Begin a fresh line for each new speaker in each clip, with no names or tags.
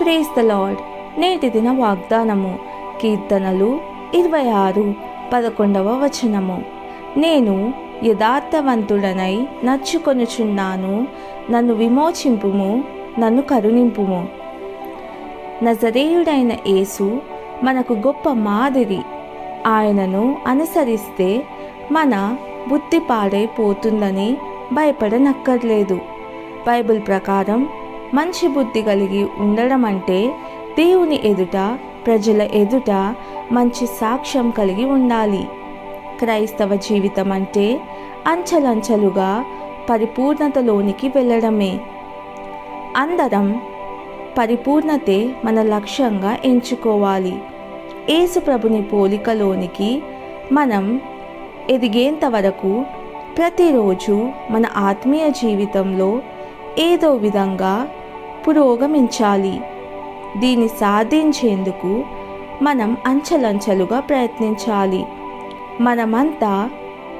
Praise the lord నేటి దిన వాగ్దానము కీర్తనలు ఇరవై ఆరు పదకొండవ వచనము. నేను యథార్థవంతుడనై నచ్చుకొనుచున్నాను నన్ను విమోచింపుము నన్ను కరుణింపుము. నజరేయుడైన యేసు మనకు గొప్ప మాదిరి. ఆయనను అనుసరిస్తే మన బుద్ధి పాడైపోతుందని భయపడనక్కర్లేదు. బైబిల్ ప్రకారం మంచి బుద్ధి కలిగి ఉండడం అంటే దేవుని ఎదుట ప్రజల ఎదుట మంచి సాక్ష్యం కలిగి ఉండాలి. క్రైస్తవ జీవితం అంటే అంచెలంచెలుగా పరిపూర్ణతలోనికి వెళ్ళడమే. అందరం పరిపూర్ణతే మన లక్ష్యంగా ఎంచుకోవాలి. ఏసుప్రభుని పోలికలోనికి మనం ఎదిగేంత వరకు ప్రతిరోజు మన ఆత్మీయ జీవితంలో ఏదో విధంగా పురోగమించాలి. దీన్ని సాధించేందుకు మనం అంచెలంచెలుగా ప్రయత్నించాలి. మనమంతా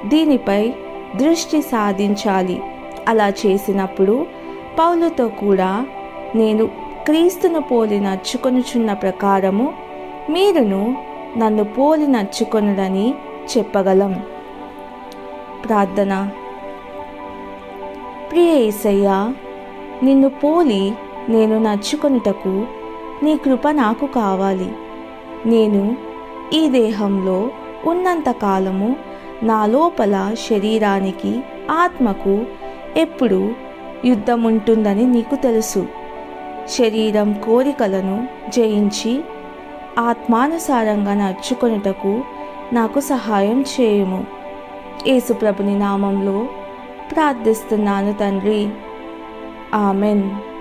దీనిపై దృష్టి సాధించాలి. అలా చేసినప్పుడు పౌలుతో కూడా నేను క్రీస్తును పోలి నచ్చుకొనుచున్న ప్రకారము మీరును నన్ను పోలి నచ్చుకొనుడని చెప్పగలం. ప్రార్థన. ప్రియ ఏసయ్యా నిన్ను పోలి నేను నడుచుకొనుటకు నీ కృప నాకు కావాలి. నేను ఈ దేహంలో ఉన్నంత కాలము నా లోపల శరీరానికి ఆత్మకు ఎప్పుడు యుద్ధం ఉంటుందని నీకు తెలుసు. శరీరం కోరికలను జయించి ఆత్మానుసారంగా నడుచుకొనుటకు నాకు సహాయం చేయము. యేసుప్రభుని నామంలో ప్రార్థిస్తున్నాను తండ్రి. Amen.